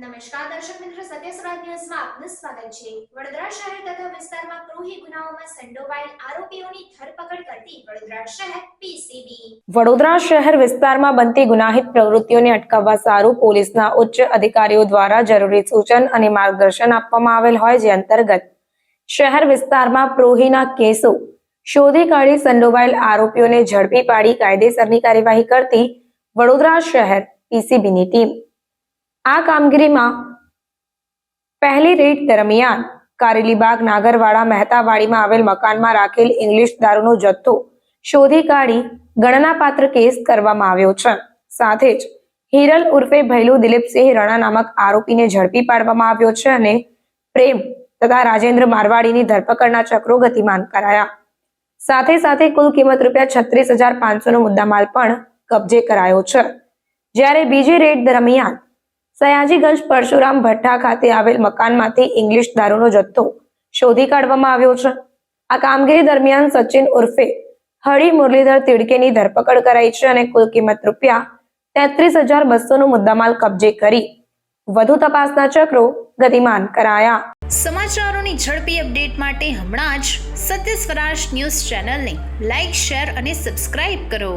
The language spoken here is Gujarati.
નમસ્કાર દર્શક મિત્રો, સત્ય ન્યૂઝમાં આપનું સ્વાગત છે. વડોદરા શહેર તથા વિસ્તારમાં ક્રૂહી ગુનાઓમાં સંડોવાયેલ આરોપીઓની ધરપકડ કરતી વડોદરા શહેર પીસીબી. વડોદરા શહેર વિસ્તારમાં બનતી ગુનાહિત પ્રવૃત્તિઓને અટકાવવા સારું પોલીસના ઉચ્ચ અધિકારીઓ દ્વારા જરૂરી સૂચન અને માર્ગદર્શન આપવામાં આવેલ હોય જે અંતર્ગત શહેર વિસ્તારમાં પ્રોહીના કેસો, શોધી કાઢી સંડોવાયેલ આરોપીઓને ઝડપી પાડી કાયદેસરની કાર્યવાહી કરતી વડોદરા શહેર પીસીબીની ટીમ. આ કામગીરીમાં પહેલી રેડ દરમિયાન કારેલીબાગ નાગરવાડા મહેતાવાડીમાં આવેલ મકાનમાં રાખેલ ઇંગ્લિશ દારૂનો જથ્થો શોધી કાઢી ગણનાપાત્ર કેસ કરવામાં આવ્યો છે. સાથે જ હિરલ ઉર્ફે ભૈલુ દિલીપસિંહ રણા નામક આરોપીને ઝડપી પાડવામાં આવ્યો છે અને પ્રેમ તથા રાજેન્દ્ર મારવાડીની ધરપકડના ચક્રો ગતિમાન કરાયા. સાથે સાથે કુલ કિંમત રૂપિયા છત્રીસ હજાર પાંચસો નો મુદ્દામાલ પણ કબજે કરાયો છે. જ્યારે બીજી રેડ દરમિયાન સયાજીગંજ પરશુરામ ભઠ્ઠા ખાતે આવેલ મકાનમાંથી ઇંગ્લિશ દારૂનો જથ્થો શોધી કાઢવામાં આવ્યો છે. આ કામગીરી દરમિયાન સચિન ઉર્ફે હળી મુરલીધર તિડકેની ધરપકડ કરાઈ છે અને કુલ કિંમત રૂપિયા તેત્રીસ હજાર બસો મુદ્દામાલ કબજે કરી વધુ તપાસના ચક્રો ગતિમાન કરાયા. સમાચારોની ઝડપી અપડેટ માટે હમણાં જ સત્ય સ્વરાજ ન્યૂઝ ચેનલને લાઇક શેર અને સબસ્ક્રાઇબ કરો.